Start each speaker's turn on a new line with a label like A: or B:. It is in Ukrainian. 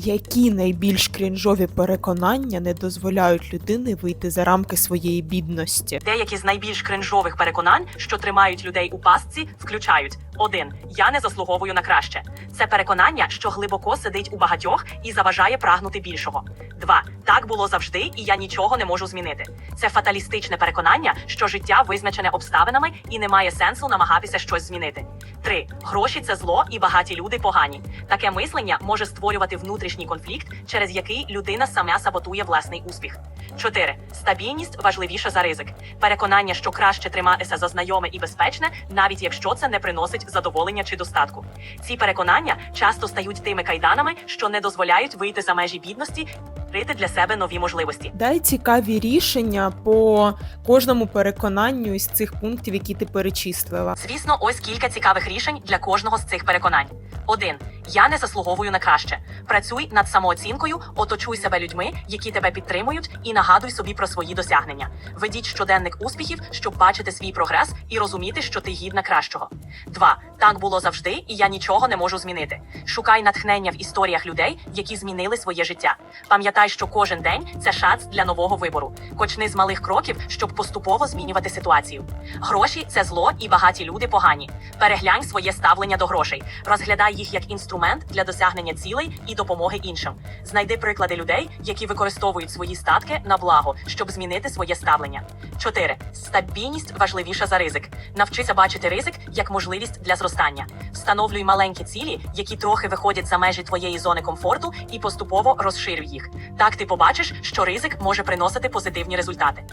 A: Які найбільш крінжові переконання не дозволяють людини вийти за рамки своєї бідності?
B: Деякі з найбільш кринжових переконань, що тримають людей у пастці, включають: 1. Я не заслуговую на краще. Це переконання, що глибоко сидить у багатьох і заважає прагнути більшого. 2. Так було завжди, і я нічого не можу змінити. Це фаталістичне переконання, що життя визначене обставинами і немає сенсу намагатися щось змінити. 3. Гроші це зло, і багаті люди погані. Таке мислення може створювати внутрішній конфлікт, через який людина сама саботує власний успіх. 4. Стабільність важливіша за ризик. Переконання, що краще триматися за знайоме і безпечне, навіть якщо це не приносить задоволення чи достатку. Ці переконання часто стають тими кайданами, що не дозволяють вийти за межі бідності, відкрити для себе нові можливості.
A: Дай цікаві рішення по кожному переконанню із цих пунктів, які ти перечислила.
B: Звісно, ось кілька цікавих рішень для кожного з цих переконань. 1. Я не заслуговую на краще. Працюй над самооцінкою, оточуй себе людьми, які тебе підтримують, і нагадуй собі про свої досягнення. Ведіть щоденник успіхів, щоб бачити свій прогрес і розуміти, що ти гідна кращого. 2. Так було завжди, і я нічого не можу змінити. Шукай натхнення в історіях людей, які змінили своє життя. Пам'ятай, що кожен день це шанс для нового вибору. Почни з малих кроків, щоб поступово змінювати ситуацію. Гроші це зло, і багаті люди погані. Переглянь своє ставлення до грошей, розглядай їх як інструмент для досягнення цілей і допомоги іншим. Знайди приклади людей, які використовують свої статки на благо, щоб змінити своє ставлення. 4. Стабільність важливіша за ризик. Навчися бачити ризик як можливість для зростання. Встановлюй маленькі цілі, які трохи виходять за межі твоєї зони комфорту, і поступово розширюй їх. Так ти побачиш, що ризик може приносити позитивні результати.